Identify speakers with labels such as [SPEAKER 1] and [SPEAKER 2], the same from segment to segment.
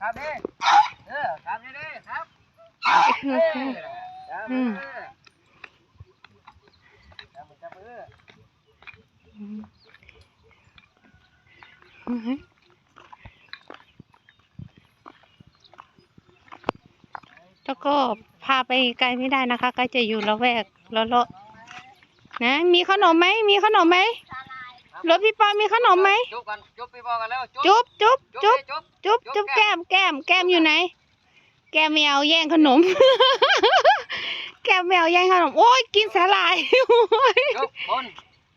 [SPEAKER 1] ครับนี่เออครับนี่ดิครับเออจับมือจับมือจับมือ
[SPEAKER 2] แล้วก็พาไปไกลไม่ได้นะคะ ก็จะอยู่ละแวกละเลาะนะ มีขนมไหม มีขนมไหมรถพี่ปอมีขนมไหม
[SPEAKER 1] จุ๊บกันจุ๊บพี่บอกันแล้วจุ๊บ
[SPEAKER 2] จุ๊บจุ๊บ
[SPEAKER 1] จุ๊
[SPEAKER 2] จุ๊
[SPEAKER 1] บบดิจุ๊บ
[SPEAKER 2] จุ๊บจุ๊บแก้มแก้มแก้มอยู่ไหน แก้มไม่เอาแย่งขนม แก้มไม่เอาแย่งขนม โอ้ยกินสาหร่ายโอ้ย
[SPEAKER 1] จุ๊บบน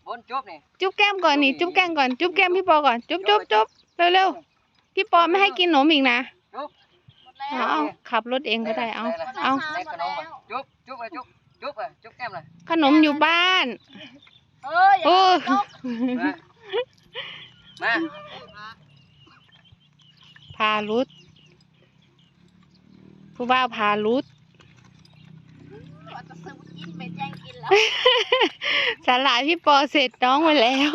[SPEAKER 1] บนจุ๊บนี่
[SPEAKER 2] จุ๊บแก้มก่อนนี่จุ๊บแก้มก่อนจุ๊บแก้มพี่ปอก่อนจุ๊บจุ๊บจุ๊บเร็วๆพี่ปอไม่ให้กินขนมอีกนะ
[SPEAKER 1] จุ๊บ
[SPEAKER 2] เอาเอาขับรถเองก็ได้เอาเอา
[SPEAKER 1] ในขนมอะจุ๊บจุ๊บไปจุ๊บจุ๊บไปจุ๊บแก้มเลย
[SPEAKER 2] ขนมอยู่บ้าน
[SPEAKER 3] เอ้ย
[SPEAKER 2] โอ้
[SPEAKER 1] มามา
[SPEAKER 2] พารุดผู้บ่าวพารุด
[SPEAKER 3] ว่าจะซื้อมากินไปแจ้งกินแล้ว
[SPEAKER 2] สาหร่ายพี่ปอเสร็จน้องไปแล้ว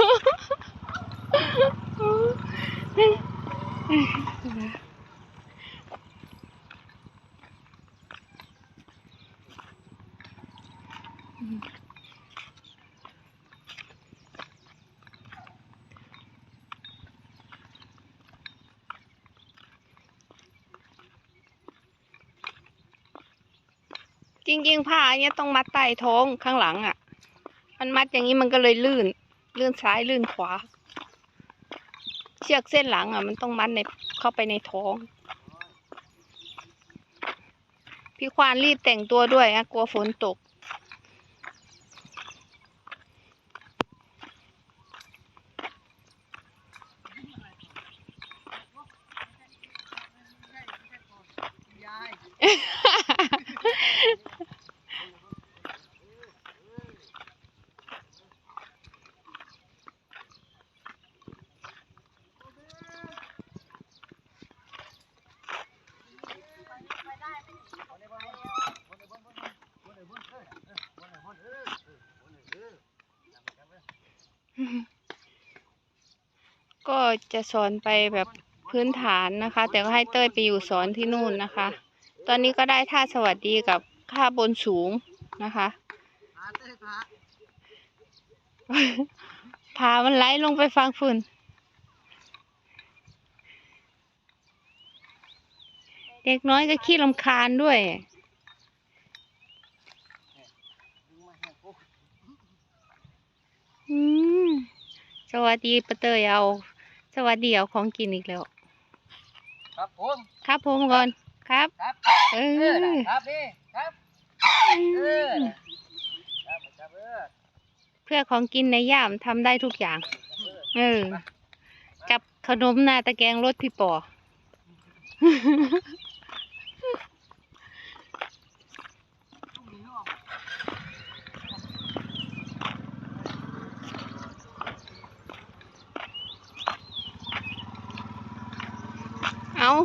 [SPEAKER 2] จริง ๆ ผ้าเนี่ยต้องมัดใต้ท้องข้างหลังอะ มันมัดอย่างนี้มันก็เลยลื่น ลื่นซ้ายลื่นขวา เชือกเส้นหลังอะ มันต้องมัดในเข้าไปในท้อง พี่ควานรีบแต่งตัวด้วยนะกลัวฝนตก ก็จะสอนไปแบบพื้นฐานนะคะ แต่ก็ให้เต้ยไปอยู่สอนที่นู่นนะคะ ตอนนี้ก็ได้ท่าสวัสดีกับท่าบนสูงนะคะ
[SPEAKER 1] พาเต้ยพา
[SPEAKER 2] พามันไหลลงไปฟังฝุ่น เด็กน้อยก็ขี้ลำคาญด้วย อืม สวัสดีปะเตยเอาสวัสดีเอาของกินอีกแล้ว
[SPEAKER 1] ครับผม
[SPEAKER 2] ครับผมก่อนครับ
[SPEAKER 1] ครับ
[SPEAKER 2] เอ
[SPEAKER 1] เออ
[SPEAKER 2] อ
[SPEAKER 1] ครับพี่ครับเออครับครับเออ
[SPEAKER 2] เพื่อของกินในย่ามทำได้ทุกอย่าง เออ กับขนมหนาตะแกรงรสพี่ปอ เอา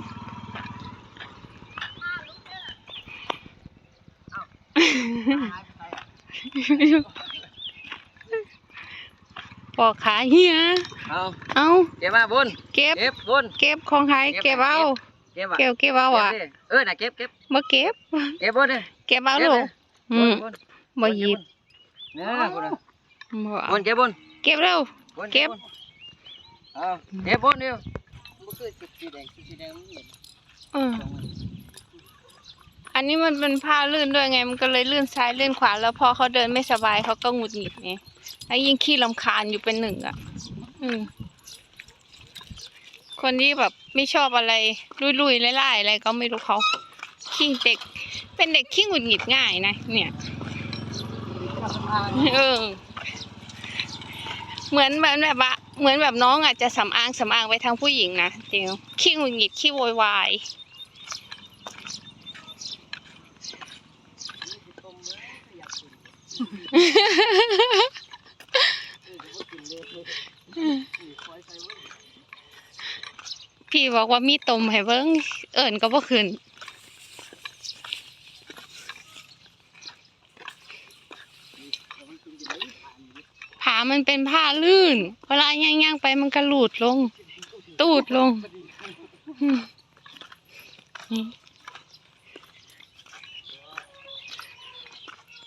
[SPEAKER 2] ปอกขาเฮีย
[SPEAKER 1] เอา
[SPEAKER 2] เอา
[SPEAKER 1] เก็บมาบน
[SPEAKER 2] เก็บ
[SPEAKER 1] เก็บบน
[SPEAKER 2] เก็บของหาย
[SPEAKER 1] เก็
[SPEAKER 2] เก็บบ
[SPEAKER 1] ไว้
[SPEAKER 2] เอา
[SPEAKER 1] เก็บอะ
[SPEAKER 2] เก็บเก็บเอาอะ
[SPEAKER 1] เก็บดิเออน่ะเก็บเก็บ
[SPEAKER 2] มาเก็บ
[SPEAKER 1] เก็บบนเลย
[SPEAKER 2] เก็บเอาลูกอืม
[SPEAKER 1] บน
[SPEAKER 2] มาหยิบ
[SPEAKER 1] เนี่ยบน
[SPEAKER 2] บ่
[SPEAKER 1] บ
[SPEAKER 2] เอา
[SPEAKER 1] นเก็บบน
[SPEAKER 2] เก็บเร็ว
[SPEAKER 1] บน
[SPEAKER 2] เก็บ
[SPEAKER 1] เอาเก็บบนเดียว มันคือจุดสีแดงสีแดงมันเห็น
[SPEAKER 2] เอออันนี้มันเป็นผ้าลื่นด้วยไง มันก็เลยลื่นซ้ายลื่นขวา แล้วพอเขาเดินไม่สบายเขาก็หงุดหงิดไงแล้วยิ่งขี้ลำคาญอยู่เป็นหนึ่งอะ อืม คนที่แบบไม่ชอบอะไรลุยๆไล่ๆอะไรก็ไม่รู้เขาขี้เด็ก เป็นเด็กขี้หงุดหงิดง่ายนะ เนี่ย เออ เหมือนเหมือนแบบว่า เหมือนแบบน้องอาจจะสำอางสำอางไปทางผู้หญิงนะจริงขี้หงุดหงิดขี้โวยวายพี่บอกว่ามีตมให้เบิ้งเอิญก็บ่ขึ้น มันเป็นผ้าลื่น เวลาย่างๆไปมันก็หลุดลง ตูดลง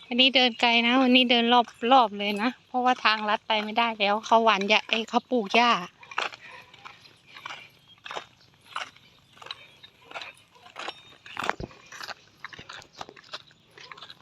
[SPEAKER 2] วันนี้เดินไกลนะ วันนี้เดินรอบรอบเลยนะ เพราะว่าทางลัดไปไม่ได้แล้ว เขาหวานยาไอเขาปลูกหญ้า